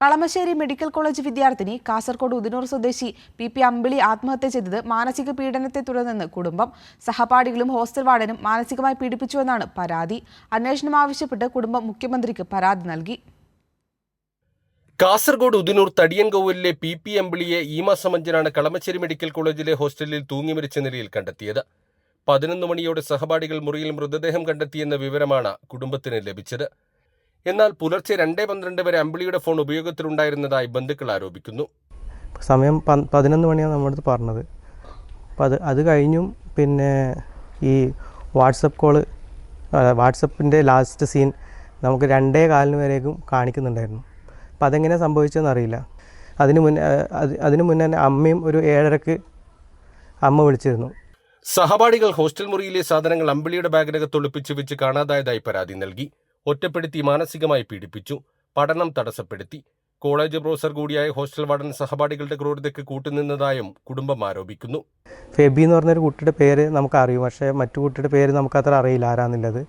Kalamassery medical college വിദ്യാർത്ഥിനി കാസർഗോഡ് ഉദിനൂർ സ്വദേശി P P അമ്പിളി ആത്മഹത്യ ചെയ്തത് മാനസിക പീഡനത്തെ തുടർന്നെന്ന് കുടുംബം. സഹപാഠികളും ഹോസ്റ്റൽ വാർഡനും മാനസികമായി പീഡിപ്പിച്ചുവെന്നാണ് പരാതി. അന്വേഷണം ആവശ്യപ്പെട്ട് കുടുംബം മുഖ്യമന്ത്രിക്ക് പരാതി നൽകി. കാസർഗോഡ് ഉദിനൂർ തടിയൻകോവിലിലെ പി പി അമ്പിളിയെ ഈ മാസം അഞ്ചിനാണ് കളമശ്ശേരി മെഡിക്കൽ കോളേജിലെ ഹോസ്റ്റലിൽ തൂങ്ങി മരിച്ച നിലയിൽ കണ്ടെത്തിയത്. പതിനൊന്ന് മണിയോടെ സഹപാഠികൾ മുറിയിൽ മൃതദേഹം കണ്ടെത്തിയെന്ന വിവരമാണ് കുടുംബത്തിന് ലഭിച്ചത്. എന്നാൽ പുലർച്ചെ രണ്ടേ പന്ത്രണ്ട് വരെ അമ്പിളിയുടെ ഫോൺ ഉപയോഗത്തിലുണ്ടായിരുന്നതായി ബന്ധുക്കൾ ആരോപിക്കുന്നു. സമയം പതിനൊന്ന് മണിയാണ് നമ്മുടെ അടുത്ത് പറഞ്ഞത്. അപ്പം അത് അത് കഴിഞ്ഞും പിന്നെ ഈ വാട്സപ്പ് കോൾ വാട്സപ്പിന്റെ ലാസ്റ്റ് സീൻ നമുക്ക് രണ്ടേ കാലിന് വരേക്കും കാണിക്കുന്നുണ്ടായിരുന്നു. അപ്പം അതെങ്ങനെ സംഭവിച്ചതെന്ന് അറിയില്ല. അതിന് മുന്നേ അത് അതിന് മുന്നേ തന്നെ അമ്മയും ഒരു ഏഴരക്ക് അമ്മ വിളിച്ചിരുന്നു. സഹപാഠികൾ ഹോസ്റ്റൽ മുറിയിലെ സാധനങ്ങൾ അമ്പിളിയുടെ ബാഗിനകത്ത് ഒളിപ്പിച്ച് വെച്ച് കാണാതായതായി പരാതി നൽകി. ഒറ്റപ്പെടുത്തി മാനസികമായി പീഡിപ്പിച്ചു പഠനം തടസ്സപ്പെടുത്തി. കോളേജ് പ്രൊഫസർ കൂടിയായ ഹോസ്റ്റൽ വാർഡൻ സഹപാഠികളുടെ ക്രൂരതയ്ക്ക് കൂട്ടുനിന്നതായും കുടുംബം ആരോപിക്കുന്നു. ഫെബി എന്ന് പറഞ്ഞൊരു കുട്ടിയുടെ പേര് നമുക്ക് അറിയും പക്ഷേ മറ്റു കുട്ടിയുടെ പേര് നമുക്ക് അത്ര അറിയില്ല ആരാന്നുള്ളത്.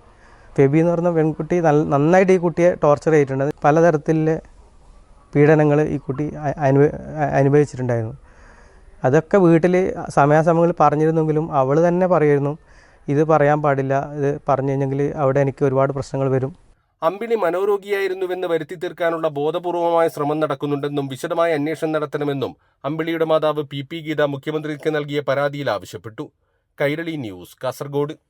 ഫെബി എന്ന് പറഞ്ഞ പെൺകുട്ടി നന്നായിട്ട് ഈ കുട്ടിയെ ടോർച്ചർ ചെയ്തിട്ടുണ്ട്. പലതരത്തിലെ പീഡനങ്ങൾ ഈ കുട്ടി അനുഭവിച്ചിട്ടുണ്ടായിരുന്നു. അതൊക്കെ വീട്ടിൽ സമയാസമയങ്ങളിൽ പറഞ്ഞിരുന്നെങ്കിലും അവൾ തന്നെ പറയുമായിരുന്നു ഇത് പറയാൻ പാടില്ല. ഇത് പറഞ്ഞു കഴിഞ്ഞെങ്കിൽ അവിടെ എനിക്ക് ഒരുപാട് പ്രശ്നങ്ങൾ വരും. അമ്പിളി മനോരോഗിയായിരുന്നുവെന്ന് വരുത്തി തീർക്കാനുള്ള ബോധപൂർവമായ ശ്രമം നടക്കുന്നുണ്ടെന്നും വിശദമായ അന്വേഷണം നടത്തണമെന്നും അമ്പിളിയുടെ മാതാവ് പി പി ഗീത മുഖ്യമന്ത്രിക്ക് നൽകിയ പരാതിയിൽ ആവശ്യപ്പെട്ടു. കൈരളി ന്യൂസ് കാസർഗോഡ്.